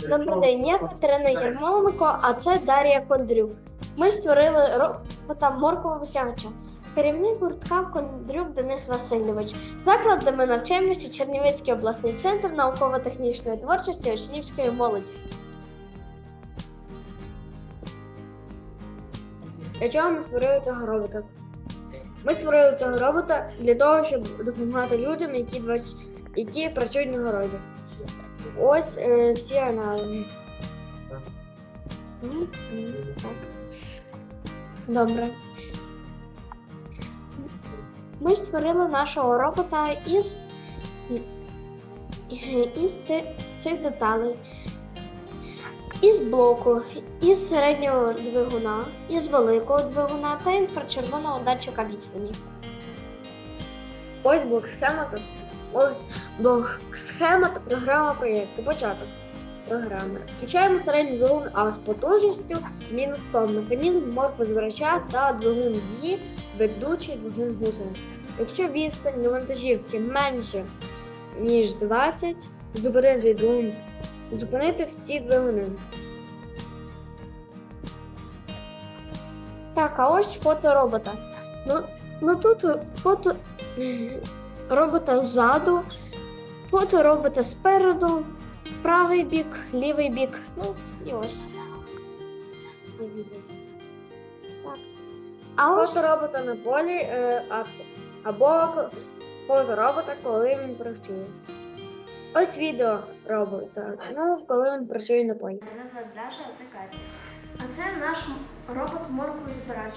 Добрий день, я Катерина Єрмоленко, а це Дар'я Кондрюк. Ми створили робота моркового витягача. Керівник гуртка Кондрюк Денис Васильович. Заклад, де ми навчаємося, Чернівецький обласний центр науково-технічної творчості учнівської молоді. Для чого ми створили цього робота? Ми створили цього робота для того, щоб допомагати людям, які, двач- які працюють на городі. Ось е, всі аналоги. М, Так. Добре. Ми створили нашого робота із, із ци- цих деталей. Із блоку, із середнього двигуна, із великого двигуна та інфрачервоного датчика відстані. Ось блок схема та ось блок схема та програма проєкту. Початок програми. Включаємо середній двигун А з потужністю мінус тонн, механізм морфозбирача та двигун дії, ведучий двигун гусениць. Якщо відстань до вантажівки менше ніж 20, зупинити двигун, зупинити всі двигуни. Так, а ось фото робота. Ну, ну тут фото робота ззаду, фото робота спереду, правий бік, лівий бік. Ну, і ось. Так. А ось Фото робота на полі е, а- або к- фото робота, коли він працює. Ось відео робота, ну, коли він працює на полі. Мене звати Даша, а це Катя. А це наш м- робот моркву збирач.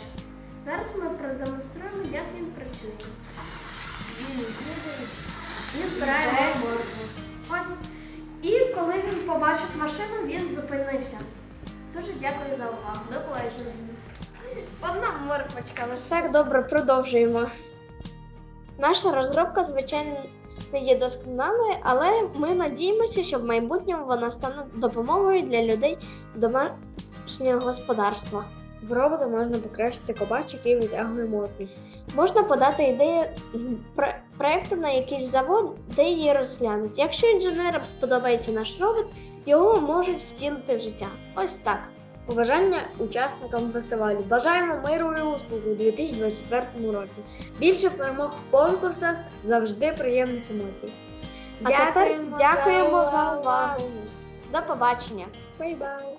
Зараз ми продемонструємо, як він працює. Він, збирає моркву. Ось. І коли він побачив машину, він зупинився. Дуже дякую за увагу. До побачення. Одна морквочка лише. так добре, продовжуємо. Наша розробка, звичайно, не є досконалою, але ми надіємося, що в майбутньому вона стане допомогою для людей домашнього господарства. В робота можна покращити кобач, який витягує моркву. Можна подати ідею м, пр- проекту на якийсь завод, де її розглянуть. Якщо інженерам сподобається наш робот, його можуть втілити в життя. Ось так. Побажання учасникам фестивалю. Бажаємо миру і успіху у 2024 році. Більше перемог в конкурсах, завжди приємних емоцій. А тепер дякуємо за увагу. До побачення! Бай-бай!